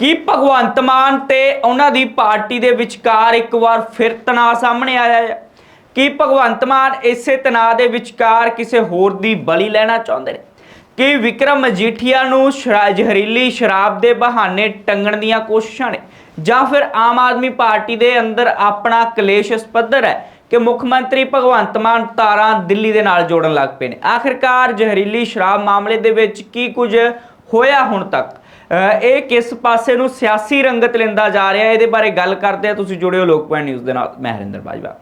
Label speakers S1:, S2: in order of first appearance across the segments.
S1: ਕੀ ਭਗਵੰਤ ਮਾਨ ਤੇ ਉਹਨਾਂ ਦੀ ਪਾਰਟੀ ਦੇ ਵਿਚਕਾਰ ਇੱਕ ਵਾਰ ਫਿਰ ਤਣਾਅ ਸਾਹਮਣੇ ਆਇਆ ਹੈ? ਕੀ ਭਗਵੰਤ ਮਾਨ ਇਸੇ ਤਣਾਅ ਦੇ ਵਿਚਕਾਰ ਕਿਸੇ ਹੋਰ ਦੀ ਬਲੀ ਲੈਣਾ ਚਾਹੁੰਦੇ ਨੇ? ਕੀ ਵਿਕਰਮ ਮਜੀਠੀਆ ਨੂੰ ਸ਼ਰਾ- ਜ਼ਹਿਰੀਲੀ ਸ਼ਰਾਬ ਦੇ ਬਹਾਨੇ ਟੰਗਣ ਦੀਆਂ ਕੋਸ਼ਿਸ਼ਾਂ ਨੇ? ਜਾਂ ਫਿਰ ਆਮ ਆਦਮੀ ਪਾਰਟੀ ਦੇ ਅੰਦਰ ਆਪਣਾ ਕਲੇਸ਼ ਪੱਧਰ ਹੈ ਕਿ ਮੁੱਖ ਮੰਤਰੀ ਭਗਵੰਤ ਮਾਨ ਤਾਰਾਂ ਦਿੱਲੀ ਦੇ ਨਾਲ ਜੋੜਨ ਲੱਗ ਪਏ ਨੇ? ਆਖਿਰਕਾਰ ਜ਼ਹਿਰੀਲੀ ਸ਼ਰਾਬ ਮਾਮਲੇ ਦੇ ਵਿੱਚ ਕੀ ਕੁਝ ਹੋਇਆ ਹੁਣ ਤੱਕ? ਇਹ ਕਿਸ ਪਾਸੇ ਨੂੰ ਸਿਆਸੀ ਰੰਗਤ ਲੈਂਦਾ ਜਾ ਰਿਹਾ ਇਹਦੇ ਬਾਰੇ ਗੱਲ ਕਰਦੇ ਆ ਤੁਸੀਂ ਜੁੜਿਓ ਲੋਕ ਲੋਕਪਾਲ ਨਿਊਜ਼ ਦੇ ਨਾਲ। ਮੈਂ ਹਰਿੰਦਰ ਬਾਜਵਾ।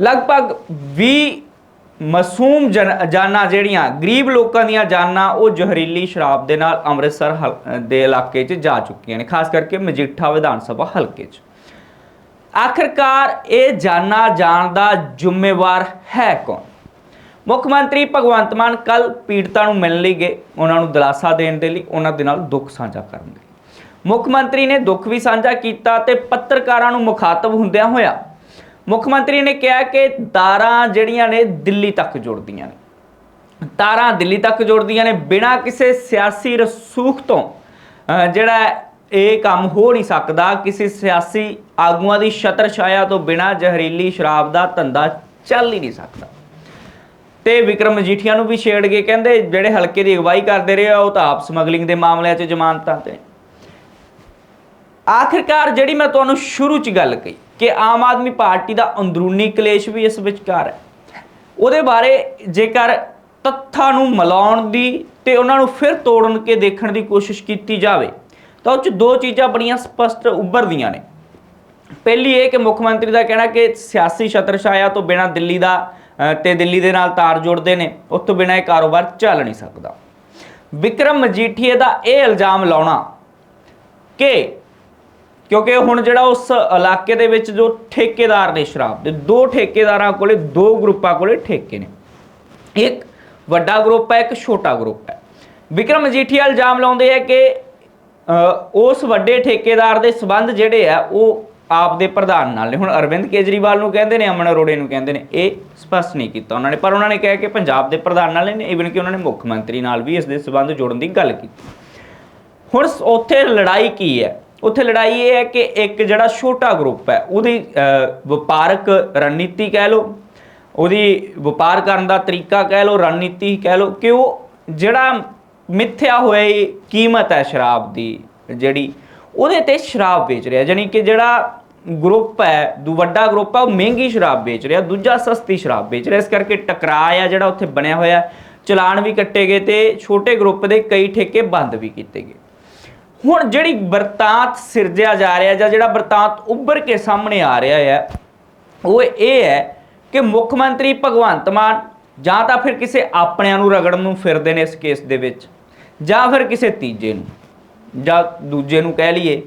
S1: ਲਗਭਗ 20 ਮਾਸੂਮ ਜਨ- ਜਾਨਾਂ ਜਿਹੜੀਆਂ ਗਰੀਬ ਲੋਕਾਂ ਦੀਆਂ ਜਾਨਾਂ, ਉਹ ਜ਼ਹਿਰੀਲੀ ਸ਼ਰਾਬ ਦੇ ਨਾਲ ਅੰਮ੍ਰਿਤਸਰ ਹਲ- ਦੇ ਇਲਾਕੇ 'ਚ ਜਾ ਚੁੱਕੀਆਂ ਨੇ, ਖਾਸ ਕਰਕੇ ਮਜੀਠਾ ਵਿਧਾਨ ਸਭਾ ਹਲਕੇ 'ਚ। ਆਖਿਰਕਾਰ ਇਹ ਜਾਨਾਂ ਜਾਣ ਦਾ ਜ਼ਿੰਮੇਵਾਰ ਹੈ ਕੌਣ? ਮੁੱਖ ਮੰਤਰੀ ਭਗਵੰਤ ਮਾਨ ਕੱਲ ਪੀੜਤਾਂ ਨੂੰ ਮਿਲਣ ਲਈ ਗਏ। ਉਹਨਾਂ ਨੂੰ ਦਿਲਾਸਾ ਦੇਣ ਦੇ ਲਈ ਉਹਨਾਂ ਦੇ ਨਾਲ ਦੁੱਖ ਸਾਂਝਾ ਕਰਨ ਲਈ। ਮੁੱਖ ਮੰਤਰੀ ਨੇ ਦੁੱਖ ਵੀ ਸਾਂਝਾ ਕੀਤਾ ਤੇ ਪੱਤਰਕਾਰਾਂ ਨੂੰ ਮੁਖਾਤਬ ਹੁੰਦਿਆਂ ਹੋਇਆ ਮੁੱਖ ਮੰਤਰੀ ਨੇ ਕਿਹਾ ਕਿ ਤਾਰਾਂ ਜਿਹੜੀਆਂ ਨੇ ਦਿੱਲੀ ਤੱਕ ਜੁੜਦੀਆਂ ਨੇ। ਤਾਰਾਂ ਦਿੱਲੀ ਤੱਕ ਜੁੜਦੀਆਂ ਨੇ ਬਿਨਾਂ ਕਿਸੇ ਸਿਆਸੀ ਰਸੂਖ ਤੋਂ। ਜਿਹੜਾ ਇਹ ਕੰਮ ਹੋ ਨਹੀਂ ਸਕਦਾ, ਕਿਸੇ ਸਿਆਸੀ ਆਗੂਆਂ ਦੀ ਛਤਰ ਛਾਇਆ ਤੋਂ ਬਿਨਾਂ ਜ਼ਹਿਰੀਲੀ ਸ਼ਰਾਬ ਦਾ ਧੰਦਾ ਚੱਲ ਹੀ ਨਹੀਂ ਸਕਦਾ। ਤੇ ਵਿਕਰਮ ਮਜੀਠੀਆ ਨੂੰ ਵੀ ਛੇੜ ਕੇ ਕਹਿੰਦੇ, ਜਿਹੜੇ ਹਲਕੇ ਦੀ ਅਗਵਾਈ ਕਰਦੇ ਰਹੇ ਆ, ਉਹ ਤਾਂ ਆਪ ਸਮਗਲਿੰਗ ਦੇ ਮਾਮਲਿਆਂ 'ਚ ਜ਼ਮਾਨਤਾਂ ਤੇ। ਆਖਿਰਕਾਰ ਜਿਹੜੀ ਮੈਂ ਤੁਹਾਨੂੰ ਸ਼ੁਰੂ 'ਚ ਗੱਲ ਕਹੀ ਕਿ ਆਮ ਆਦਮੀ ਪਾਰਟੀ ਦਾ ਅੰਦਰੂਨੀ ਕਲੇਸ਼ ਵੀ ਇਸ ਵਿਚਕਾਰ ਹੈ। ਉਹਦੇ ਬਾਰੇ ਜੇਕਰ ਤੱਥਾਂ ਨੂੰ ਮਿਲਾਉਣ ਦੀ ਤੇ ਉਹਨਾਂ ਨੂੰ ਫਿਰ ਤੋੜਨ ਕੇ ਦੇਖਣ ਦੀ ਕੋਸ਼ਿਸ਼ ਕੀਤੀ ਜਾਵੇ, ਤਾਂ ਉਹ 'ਚ ਦੋ ਚੀਜ਼ਾਂ ਬੜੀਆਂ ਸਪਸ਼ਟ ਉੱਭਰਦੀਆਂ ਨੇ। ਪਹਿਲੀ ਇਹ ਕਿ ਮੁੱਖ ਮੰਤਰੀ ਦਾ ਕਹਿਣਾ ਕਿ ਸਿਆਸੀ ਛਤਰਛਾਇਆ ਤੋਂ ਬਿਨਾਂ ਦਿੱਲੀ ਦਾ ਤੇ ਦਿੱਲੀ ਦੇ ਨਾਲ ਤਾਰ ਜੋੜਦੇ ਨੇ, ਉਸ ਤੋਂ ਬਿਨਾਂ ਇਹ ਕਾਰੋਬਾਰ ਚੱਲ ਨਹੀਂ ਸਕਦਾ। ਵਿਕਰਮ ਮਜੀਠੀਏ ਦਾ ਇਹ ਇਲਜ਼ਾਮ ਲਾਉਣਾ ਕਿ ਕਿਉਂਕਿ ਹੁਣ ਜਿਹੜਾ ਉਸ ਇਲਾਕੇ ਦੇ ਵਿੱਚ ਜੋ ਠੇਕੇਦਾਰ ਨੇ ਸ਼ਰਾਬ ਦੇ, ਦੋ ਠੇਕੇਦਾਰਾਂ ਕੋਲੇ, ਦੋ ਗਰੁੱਪਾਂ ਕੋਲੇ ਠੇਕੇ ਨੇ। ਇੱਕ ਵੱਡਾ ਗਰੁੱਪ ਹੈ, ਇੱਕ ਛੋਟਾ ਗਰੁੱਪ ਹੈ। ਵਿਕਰਮ ਮਜੀਠੀਆ ਇਲਜ਼ਾਮ ਲਾਉਂਦੇ ਆ ਕਿ ਉਸ ਵੱਡੇ ਠੇਕੇਦਾਰ ਦੇ ਸਬੰਧ ਜਿਹੜੇ ਆ, ਉਹ ਆਪ ਦੇ ਪ੍ਰਧਾਨ ਨਾਲ ਨੇ। ਹੁਣ ਅਰਵਿੰਦ ਕੇਜਰੀਵਾਲ ਨੂੰ ਕਹਿੰਦੇ ਨੇ, ਅਮਨ ਅਰੋੜੇ ਨੂੰ ਕਹਿੰਦੇ ਨੇ, ਇਹ ਸਪਸ਼ਟ ਨਹੀਂ ਕੀਤਾ ਉਹਨਾਂ ਨੇ, ਪਰ ਉਹਨਾਂ ਨੇ ਕਿਹਾ ਕਿ ਪੰਜਾਬ ਦੇ ਪ੍ਰਧਾਨ ਨਾਲ ਨੇ ਇਵਨ ਕਿ ਉਹਨਾਂ ਨੇ ਮੁੱਖ ਮੰਤਰੀ ਨਾਲ ਵੀ ਇਸ ਦੇ ਸਬੰਧ ਜੋੜਨ ਦੀ ਗੱਲ ਕੀਤੀ। ਹੁਣ ਉੱਥੇ ਲੜਾਈ ਕੀ ਹੈ? ਉੱਥੇ ਲੜਾਈ ਇਹ ਹੈ ਕਿ ਇੱਕ ਜਿਹੜਾ ਛੋਟਾ ਗਰੁੱਪ ਹੈ, ਉਹਦੀ ਵਪਾਰਕ ਰਣਨੀਤੀ ਕਹਿ ਲਓ, ਉਹਦੀ ਵਪਾਰ ਕਰਨ ਦਾ ਤਰੀਕਾ ਕਹਿ ਲਓ, ਰਣਨੀਤੀ ਕਹਿ ਲਓ, ਕਿ ਉਹ ਜਿਹੜਾ ਮਿੱਥਿਆ ਹੋਇਆ ਕੀਮਤ ਹੈ ਸ਼ਰਾਬ ਦੀ, ਜਿਹੜੀ ਉਹਦੇ ਤੇ ਸ਼ਰਾਬ ਵੇਚ ਰਿਹਾ ਜਾਨੀ ਕਿ ਜਿਹੜਾ ਗਰੁੱਪ ਹੈ, ਦੂ ਵੱਡਾ ਗਰੁੱਪ ਹੈ, ਉਹ ਮਹਿੰਗੀ ਸ਼ਰਾਬ ਵੇਚ ਰਿਹਾ, ਦੂਜਾ ਸਸਤੀ ਸ਼ਰਾਬ ਵੇਚ ਰਿਹਾ। ਇਸ ਕਰਕੇ ਟਕਰਾਅ ਆ ਜਿਹੜਾ ਉੱਥੇ ਬਣਿਆ ਹੋਇਆ ਚਲਾਨ ਵੀ ਕੱਟੇ ਗਏ ਤੇ ਛੋਟੇ ਗਰੁੱਪ ਦੇ ਕਈ ਠੇਕੇ ਬੰਦ ਵੀ ਕੀਤੇ ਗਏ। ਹੁਣ ਜਿਹੜੀ ਵਰਤਾਂਤ ਸਿਰਜਿਆ ਜਾ ਰਿਹਾ ਜਾਂ ਜਿਹੜਾ ਵਰਤਾਂਤ ਉੱਭਰ ਕੇ ਸਾਹਮਣੇ ਆ ਰਿਹਾ ਹੈ, ਉਹ ਇਹ ਹੈ ਕਿ ਮੁੱਖ ਮੰਤਰੀ ਭਗਵੰਤ ਮਾਨ ਜਾਂ ਤਾਂ ਫਿਰ ਕਿਸੇ ਆਪਣਿਆਂ ਨੂੰ ਰਗੜਨ ਨੂੰ ਫਿਰਦੇ ਨੇ ਇਸ ਕੇਸ ਦੇ ਵਿੱਚ, ਜਾਂ ਫਿਰ ਕਿਸੇ ਤੀਜੇ ਨੂੰ, ਜਾਂ ਦੂਜੇ ਨੂੰ ਕਹਿ ਲਈਏ।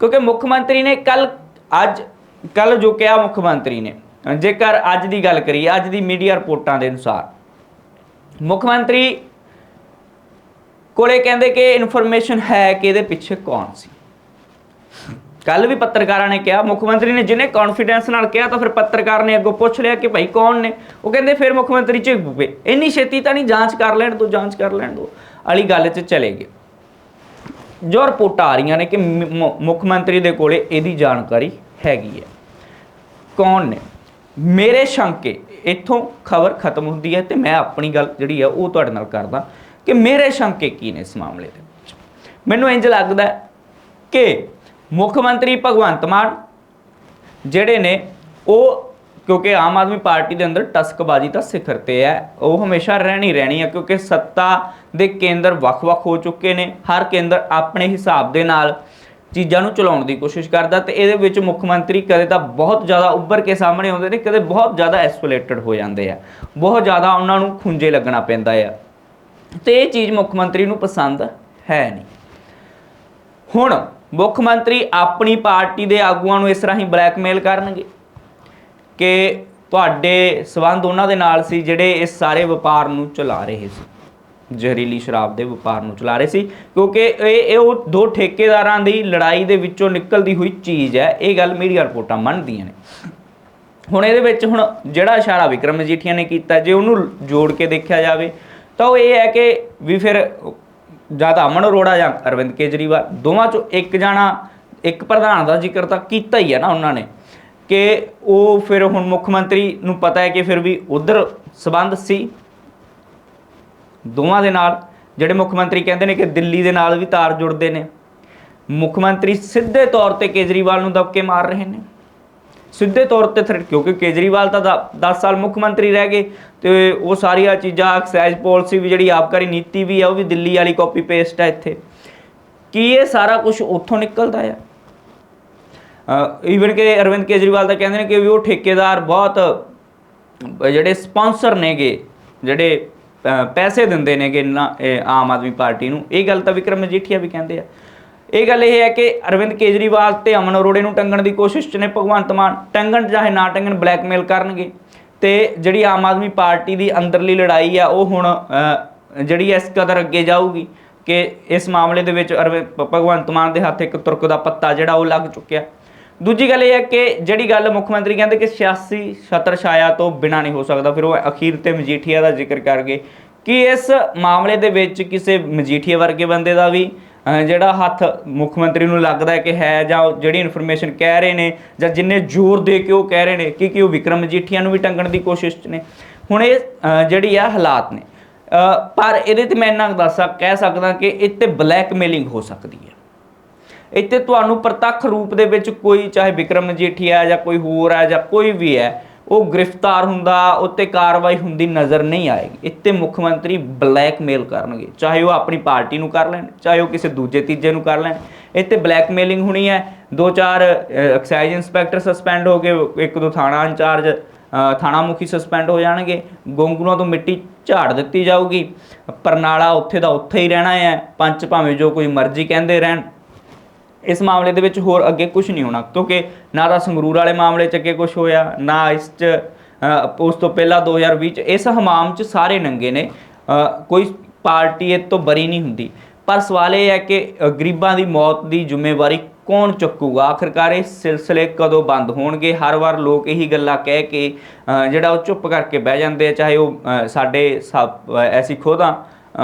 S1: ਕਿਉਂਕਿ ਮੁੱਖ ਮੰਤਰੀ ਨੇ ਕੱਲ ਅੱਜ ਕੱਲ ਜੋ ਕਿਹਾ ਮੁੱਖ ਮੰਤਰੀ ਨੇ, ਜੇਕਰ ਅੱਜ ਦੀ ਗੱਲ ਕਰੀਏ, ਅੱਜ ਦੀ ਮੀਡੀਆ ਰਿਪੋਰਟਾਂ ਦੇ ਅਨੁਸਾਰ, ਮੁੱਖ ਮੰਤਰੀ ਕੋਲੇ ਕਹਿੰਦੇ ਕਿ ਇਨਫੋਰਮੇਸ਼ਨ ਹੈ ਕਿ ਇਹਦੇ ਪਿੱਛੇ ਕੌਣ ਸੀ। ਕੱਲ ਵੀ ਪੱਤਰਕਾਰਾਂ ਨੇ ਕਿਹਾ, ਮੁੱਖ ਮੰਤਰੀ ਨੇ ਜਿਹਨੇ ਕੌਨਫੀਡੈਂਸ ਨਾਲ ਕਿਹਾ, ਤਾਂ ਫਿਰ ਪੱਤਰਕਾਰ ਨੇ ਅੱਗੋਂ ਪੁੱਛ ਲਿਆ ਕਿ ਭਾਈ ਕੌਣ ਨੇ? ਉਹ ਕਹਿੰਦੇ ਫਿਰ ਮੁੱਖ ਮੰਤਰੀ ਝਿਕ ਪਏ। ਇੰਨੀ ਛੇਤੀ ਤਾਂ ਨਹੀਂ ਜਾਂਚ ਕਰ ਲੈਣ ਦੋ, ਜਾਂਚ ਕਰ ਲੈਣ ਦੋ, ਵਾਲੀ ਗੱਲ 'ਚ ਚਲੇ ਗਏ। ਜੋ ਰਿਪੋਰਟਾਂ ਆ ਰਹੀਆਂ ਨੇ ਕਿ ਮੁੱਖ ਮੰਤਰੀ ਦੇ ਕੋਲੇ ਇਹਦੀ ਜਾਣਕਾਰੀ ਹੈਗੀ ਹੈ। ਕੌਣ ਨੇ? ਮੇਰੇ ਸ਼ੰਕੇ ਇੱਥੋਂ ਖਬਰ ਖਤਮ ਹੁੰਦੀ ਹੈ ਤੇ ਮੈਂ ਆਪਣੀ ਗੱਲ ਜਿਹੜੀ ਹੈ ਉਹ ਤੁਹਾਡੇ ਨਾਲ ਕਰਦਾ ਕਿ ਮੇਰੇ ਸ਼ੰਕੇ ਕੀ ਨੇ ਇਸ ਮਾਮਲੇ ਦੇ ਵਿੱਚ। ਮੈਨੂੰ ਇੰਜ ਲੱਗਦਾ ਕਿ ਮੁੱਖ ਮੰਤਰੀ ਭਗਵੰਤ ਮਾਨ ਜਿਹੜੇ ਨੇ ਉਹ ਕਿਉਂਕਿ ਆਮ ਆਦਮੀ ਪਾਰਟੀ ਦੇ ਅੰਦਰ ਟਸਕਬਾਜ਼ੀ ਤਾਂ ਸਿਖਰ ਤੇ ਹੈ, ਉਹ ਹਮੇਸ਼ਾ ਰਹਿਣੀ ਰਹਿਣੀ ਹੈ ਕਿਉਂਕਿ ਸੱਤਾ ਦੇ ਕੇਂਦਰ ਵੱਖ-ਵੱਖ ਹੋ ਚੁੱਕੇ ਨੇ, ਹਰ ਕੇਂਦਰ ਆਪਣੇ ਹਿਸਾਬ ਦੇ ਨਾਲ ਚੀਜ਼ਾਂ ਨੂੰ ਚਲਾਉਣ ਦੀ ਕੋਸ਼ਿਸ਼ ਕਰਦਾ ਤੇ ਇਹਦੇ ਵਿੱਚ ਮੁੱਖ ਮੰਤਰੀ ਕਦੇ ਤਾਂ ਬਹੁਤ ਜ਼ਿਆਦਾ ਉੱਭਰ ਕੇ ਸਾਹਮਣੇ ਆਉਂਦੇ ਨੇ, ਕਦੇ ਬਹੁਤ ਜ਼ਿਆਦਾ ਐਸੋਲੇਟਡ ਹੋ ਜਾਂਦੇ ਆ। ਬਹੁਤ ਜ਼ਿਆਦਾ ਉਹਨਾਂ ਨੂੰ ਖੁੰਝੇ ਲੱਗਣਾ ਪੈਂਦਾ ਆ। ਤੇ ਇਹ ਚੀਜ਼ ਮੁੱਖ ਮੰਤਰੀ ਨੂੰ ਪਸੰਦ ਹੈ ਨਹੀਂ। ਹੁਣ ਮੁੱਖ ਮੰਤਰੀ ਆਪਣੀ ਪਾਰਟੀ ਦੇ ਆਗੂਆਂ ਨੂੰ ਇਸ ਰਾਹੀਂ ਬਲੈਕਮੇਲ ਕਰਨਗੇ ਕਿ ਤੁਹਾਡੇ ਸਬੰਧ ਉਹਨਾਂ ਦੇ ਨਾਲ ਸੀ ਜਿਹੜੇ ਇਸ ਸਾਰੇ ਵਪਾਰ ਨੂੰ ਚਲਾ ਰਹੇ ਸੀ। ਜ਼ਹਿਰੀਲੀ ਸ਼ਰਾਬ ਦੇ ਵਪਾਰ ਨੂੰ ਚਲਾ ਰਹੇ ਸੀ, ਕਿਉਂਕਿ ਇਹ ਇਹ ਉਹ ਦੋ ਠੇਕੇਦਾਰਾਂ ਦੀ ਲੜਾਈ ਦੇ ਵਿੱਚੋਂ ਨਿਕਲਦੀ ਹੋਈ ਚੀਜ਼ ਹੈ, ਇਹ ਗੱਲ ਮੀਡੀਆ ਰਿਪੋਰਟਾਂ ਮੰਨਦੀਆਂ ਨੇ। ਹੁਣ ਇਹਦੇ ਵਿੱਚ ਹੁਣ ਜਿਹੜਾ ਇਸ਼ਾਰਾ ਵਿਕਰਮ ਮਜੀਠੀਆ ਨੇ ਕੀਤਾ, ਜੇ ਉਹਨੂੰ ਜੋੜ ਕੇ ਦੇਖਿਆ ਜਾਵੇ, ਤਾਂ ਉਹ ਇਹ ਹੈ ਕਿ ਵੀ ਫਿਰ ਜਾਂ ਤਾਂ ਅਮਨ ਅਰੋੜਾ ਜਾਂ ਅਰਵਿੰਦ ਕੇਜਰੀਵਾਲ, ਦੋਵਾਂ ਚੋਂ ਇੱਕ ਜਾਣਾ, ਇੱਕ ਪ੍ਰਧਾਨ ਦਾ ਜ਼ਿਕਰ ਤਾਂ ਕੀਤਾ ਹੀ ਹੈ ਨਾ ਉਹਨਾਂ ਨੇ, ਕਿ ਉਹ ਫਿਰ ਹੁਣ ਮੁੱਖ ਮੰਤਰੀ ਨੂੰ ਪਤਾ ਹੈ ਕਿ ਫਿਰ ਵੀ ਉਧਰ ਸਬੰਧ ਸੀ ਦੋਵਾਂ ਦੇ ਨਾਲ, ਜਿਹੜੇ ਮੁੱਖ ਮੰਤਰੀ ਕਹਿੰਦੇ ਨੇ ਕਿ ਦਿੱਲੀ ਦੇ ਨਾਲ ਵੀ ਤਾਰ ਜੁੜਦੇ ਨੇ। ਮੁੱਖ ਮੰਤਰੀ ਸਿੱਧੇ ਤੌਰ ਤੇ ਕੇਜਰੀਵਾਲ ਨੂੰ ਦਬਕੇ ਮਾਰ ਰਹੇ ਨੇ। ਸਿੱਧੇ ਤੌਰ ਤੇ ਥ੍ਰੈਟ, ਕਿਉਂਕਿ ਕੇਜਰੀਵਾਲ ਤਾਂ 10 ਸਾਲ ਮੁੱਖ ਮੰਤਰੀ ਰਹਿ ਗਏ ਤੇ ਉਹ ਸਾਰੀਆਂ ਚੀਜ਼ਾਂ, ਐਕਸਾਈਜ਼ ਪਾਲਿਸੀ ਵੀ ਜਿਹੜੀ ਆਬਕਾਰੀ ਨੀਤੀ ਵੀ ਆ, ਉਹ ਵੀ ਦਿੱਲੀ ਵਾਲੀ ਕਾਪੀ ਪੇਸਟ ਹੈ ਇੱਥੇ। ਕੀ ਇਹ ਸਾਰਾ ਕੁਝ ਉੱਥੋਂ ਨਿਕਲਦਾ ਆ? ਈਵਨ ਕਿ ਅਰਵਿੰਦ ਕੇਜਰੀਵਾਲ ਤਾਂ ਕਹਿੰਦੇ ਨੇ ਕਿ ਵੀ ਉਹ ਠੇਕੇਦਾਰ ਬਹੁਤ, ਜਿਹੜੇ ਸਪਾਂਸਰ ਨੇਗੇ, ਜਿਹੜੇ ਪੈਸੇ ਦਿੰਦੇ ਨੇਗੇ ਨਾ, ਇਹ ਆਮ ਆਦਮੀ ਪਾਰਟੀ ਨੂੰ। ਇਹ ਗੱਲ ਤਾਂ ਵਿਕਰਮ ਮਜੀਠੀਆ ਵੀ ਕਹਿੰਦੇ ਆ। ਇਹ ਗੱਲ ਇਹ ਹੈ ਕਿ ਅਰਵਿੰਦ ਕੇਜਰੀਵਾਲ ਤੇ ਅਮਨ ਅਰੋੜੇ ਨੂੰ ਟੰਗਣ ਦੀ ਕੋਸ਼ਿਸ਼ ਚ ਨੇ ਭਗਵੰਤ ਮਾਨ। ਟੰਗਣ ਚਾਹੇ ਨਾ ਟੰਗਣ, ਬਲੈਕਮੇਲ ਕਰਨਗੇ। ਤੇ ਜਿਹੜੀ ਆਮ ਆਦਮੀ ਪਾਰਟੀ ਦੀ ਅੰਦਰਲੀ ਲੜਾਈ ਆ, ਉਹ ਹੁਣ ਜਿਹੜੀ ਇਸ ਕਦਰ ਅੱਗੇ ਜਾਊਗੀ ਕਿ ਇਸ ਮਾਮਲੇ ਦੇ ਵਿੱਚ ਅਰਵਿੰਦ, ਭਗਵੰਤ ਮਾਨ ਦੇ ਹੱਥ ਇੱਕ ਤੁਰਕ ਦਾ ਪੱਤਾ ਜਿਹੜਾ ਉਹ ਲੱਗ ਚੁੱਕਿਆ। ਦੂਜੀ ਗੱਲ ਇਹ ਹੈ ਕਿ ਜਿਹੜੀ ਗੱਲ ਮੁੱਖ ਮੰਤਰੀ ਕਹਿੰਦੇ ਕਿ ਸਿਆਸੀ ਛਤਰ ਛਾਇਆ ਤੋਂ ਬਿਨਾ ਨਹੀਂ ਹੋ ਸਕਦਾ, ਫਿਰ ਉਹ ਅਖੀਰ ਤੇ ਮਜੀਠੀਆ ਦਾ ਜ਼ਿਕਰ ਕਰਕੇ ਕਿ ਇਸ ਮਾਮਲੇ ਦੇ ਵਿੱਚ ਕਿਸੇ ਮਜੀਠੀਆ ਵਰਗੇ ਬੰਦੇ ਦਾ ਵੀ ਜਿਹੜਾ ਹੱਥ ਮੁੱਖ ਮੰਤਰੀ ਨੂੰ ਲੱਗਦਾ ਹੈ ਕਿ ਹੈ ਜਾਂ ਉਹ ਜਿਹੜੀ ਇਨਫੋਰਮੇਸ਼ਨ ਕਹਿ ਰਹੇ ਨੇ ਜਾਂ ਜਿੰਨੇ ਜ਼ੋਰ ਦੇ ਕੇ ਉਹ ਕਹਿ ਰਹੇ ਨੇ ਕਿ ਕਿ ਉਹ ਵਿਕਰਮ ਮਜੀਠੀਆ ਨੂੰ ਵੀ ਟੰਗਣ ਦੀ ਕੋਸ਼ਿਸ਼ 'ਚ ਨੇ। ਹੁਣ ਇਹ ਜਿਹੜੀ ਆ ਹਾਲਾਤ ਨੇ। ਪਰ ਇਹਦੇ ਤੇ ਮੈਂ ਇੰਨਾ ਕੁ ਦੱਸ ਸਕ, ਕਹਿ ਸਕਦਾ ਕਿ ਇਹ ਇੱਥੇ ਬਲੈਕਮੇਲਿੰਗ ਹੋ ਸਕਦੀ ਹੈ। ਇੱਥੇ ਤੁਹਾਨੂੰ ਪ੍ਰਤੱਖ ਰੂਪ ਦੇ ਵਿੱਚ ਕੋਈ, ਚਾਹੇ ਵਿਕਰਮ ਮਜੀਠੀਆ ਜਾਂ ਕੋਈ ਹੋਰ ਹੈ ਜਾਂ ਕੋਈ ਵੀ ਹੈ, ਉਹ ਗ੍ਰਿਫਤਾਰ ਹੁੰਦਾ, ਉੱਤੇ ਕਾਰਵਾਈ ਹੁੰਦੀ ਨਜ਼ਰ ਨਹੀਂ ਆਏਗੀ। ਇੱਥੇ ਮੁੱਖ ਮੰਤਰੀ ਬਲੈਕਮੇਲ ਕਰਨਗੇ। ਚਾਹੇ ਉਹ ਆਪਣੀ ਪਾਰਟੀ ਨੂੰ ਕਰ ਲੈਣ, ਚਾਹੇ ਉਹ ਕਿਸੇ ਦੂਜੇ ਤੀਜੇ ਨੂੰ ਕਰ ਲੈਣ। ਇੱਥੇ ਬਲੈਕਮੇਲਿੰਗ ਹੋਣੀ ਹੈ। ਦੋ ਚਾਰ ਐਕਸਾਈਜ਼ ਇੰਸਪੈਕਟਰ ਸਸਪੈਂਡ ਹੋ ਗਏ, ਇੱਕ ਦੋ ਥਾਣਾ ਇੰਚਾਰਜ ਥਾਣਾ ਮੁਖੀ ਸਸਪੈਂਡ ਹੋ ਜਾਣਗੇ। ਗੋਂਗਲੂਆਂ ਤੋਂ ਮਿੱਟੀ ਝਾੜ ਦਿੱਤੀ ਜਾਊਗੀ। ਪਰਨਾਲਾ ਉੱਥੇ ਦਾ ਉੱਥੇ ਹੀ ਰਹਿਣਾ ਹੈ। ਪੰਚ ਭਾਵੇਂ ਜੋ ਕੋਈ ਮਰਜ਼ੀ ਕਹਿੰਦੇ ਰਹਿਣ। ਇਸ ਮਾਮਲੇ ਦੇ ਵਿੱਚ ਹੋਰ ਅੱਗੇ ਕੁਝ ਨਹੀਂ ਹੋਣਾ ਕਿਉਂਕਿ ਨਾ ਤਾਂ ਸੰਗਰੂਰ ਵਾਲੇ ਮਾਮਲੇ 'ਚ ਅੱਗੇ ਕੁਝ ਹੋਇਆ ਨਾ ਇਸ 'ਚ ਉਸ ਤੋਂ ਪਹਿਲਾਂ 2020 'ਚ ਇਸ ਹਮਾਮ 'ਚ ਸਾਰੇ ਨੰਗੇ ਨੇ ਕੋਈ ਪਾਰਟੀ ਇਹ ਤੋਂ ਬਰੀ ਨਹੀਂ ਹੁੰਦੀ। ਪਰ ਸਵਾਲ ਇਹ ਹੈ ਕਿ ਗਰੀਬਾਂ ਦੀ ਮੌਤ ਦੀ ਜ਼ਿੰਮੇਵਾਰੀ ਕੌਣ ਚੁੱਕੂਗਾ? ਆਖਰਕਾਰ ਇਹ ਸਿਲਸਿਲੇ ਕਦੋਂ ਬੰਦ ਹੋਣਗੇ? ਹਰ ਵਾਰ ਲੋਕ ਇਹੀ ਗੱਲਾਂ ਕਹਿ ਕੇ ਜਿਹੜਾ ਉਹ ਚੁੱਪ ਕਰਕੇ ਬਹਿ ਜਾਂਦੇ ਆ ਚਾਹੇ ਉਹ ਸਾਡੇ ਸਭ- ਅ, ਐਸੀ ਖੁਦਾਂ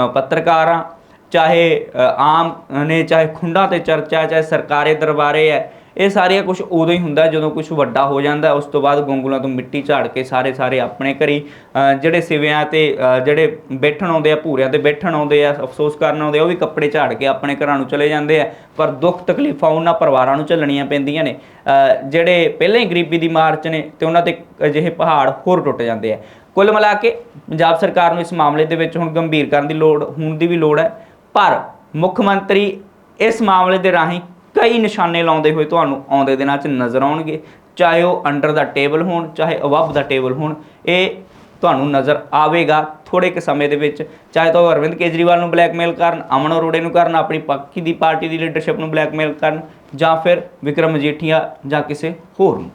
S1: ਪੱਤਰਕਾਰਾਂ ਚਾਹੇ ਆਮ ਨੇ ਚਾਹੇ ਖੁੰਡਾਂ ਤੇ ਚਰਚਾ ਚਾਹੇ ਸਰਕਾਰੀ ਦਰਬਾਰੇ ਹੈ ਇਹ ਸਾਰੀਆਂ ਕੁਝ ਉਦੋਂ ਹੀ ਹੁੰਦਾ ਜਦੋਂ ਕੁਝ ਵੱਡਾ ਹੋ ਜਾਂਦਾ ਉਸ ਤੋਂ ਬਾਅਦ ਗੋਂਗਲਾਂ ਤੋਂ ਮਿੱਟੀ ਝਾੜ ਕੇ ਸਾਰੇ ਸਾਰੇ ਆਪਣੇ ਘਰੀ ਅ, ਜਿਹੜੇ ਸਿਵਿਆਂ ਤੇ ਜਿਹੜੇ ਬੈਠਣ ਆਉਂਦੇ ਆ ਭੂਰਿਆਂ ਤੇ ਬੈਠਣ ਆਉਂਦੇ ਆ ਅਫਸੋਸ ਕਰਨ ਆਉਂਦੇ ਆ ਉਹ ਵੀ ਕੱਪੜੇ ਝਾੜ ਕੇ ਆਪਣੇ ਘਰਾਂ ਨੂੰ ਚਲੇ ਜਾਂਦੇ ਆ ਪਰ ਦੁੱਖ ਤਕਲੀਫਾਂ ਉਹਨਾਂ ਪਰਿਵਾਰਾਂ ਨੂੰ ਝੱਲਣੀਆਂ ਪੈਂਦੀਆਂ ਨੇ ਜਿਹੜੇ ਪਹਿਲਾਂ ਹੀ ਗਰੀਬੀ ਦੀ ਮਾਰ 'ਚ ਨੇ ਤੇ ਉਹਨਾਂ ਤੇ ਅਜਿਹੇ ਪਹਾੜ ਹੋਰ ਟੁੱਟ ਜਾਂਦੇ ਆ। ਕੁੱਲ ਮਿਲਾ ਕੇ ਪੰਜਾਬ ਸਰਕਾਰ ਨੂੰ ਇਸ ਮਾਮਲੇ ਦੇ ਵਿੱਚ ਹੁਣ ਗੰਭੀਰ ਕਰਨ ਦੀ ਲੋੜ ਹੋਣ ਦੀ ਵੀ ਲੋੜ ਹੈ। ਪਰ ਮੁੱਖ ਮੰਤਰੀ ਇਸ ਮਾਮਲੇ ਦੇ ਰਾਹੀਂ ਕਈ ਨਿਸ਼ਾਨੇ ਲਾਉਂਦੇ ਹੋਏ ਤੁਹਾਨੂੰ ਆਉਂਦੇ ਦਿਨਾਂ 'ਚ ਨਜ਼ਰ ਆਉਣਗੇ। ਚਾਹੇ ਉਹ ਅੰਡਰ ਦਾ ਟੇਬਲ ਹੋਣ, ਚਾਹੇ ਅਬਵ ਦਾ ਟੇਬਲ ਹੋਣ, ਇਹ ਤੁਹਾਨੂੰ ਨਜ਼ਰ ਆਵੇਗਾ ਥੋੜੇ ਕੁ ਸਮੇਂ ਦੇ ਵਿੱਚ। ਚਾਹੇ ਤਾਂ ਉਹ ਅਰਵਿੰਦ ਕੇਜਰੀਵਾਲ ਨੂੰ ਬਲੈਕਮੇਲ ਕਰਨ, ਅਮਨ ਅਰੋੜੇ ਨੂੰ ਕਰਨ, ਆਪਣੀ ਪੱਕੀ ਦੀ ਪਾਰਟੀ ਦੀ ਲੀਡਰਸ਼ਿਪ ਨੂੰ ਬਲੈਕਮੇਲ ਕਰਨ ਜਾਂ ਫਿਰ ਵਿਕਰਮ ਮਜੀਠੀਆ ਜਾਂ ਕਿਸੇ ਹੋਰ ਨੂੰ।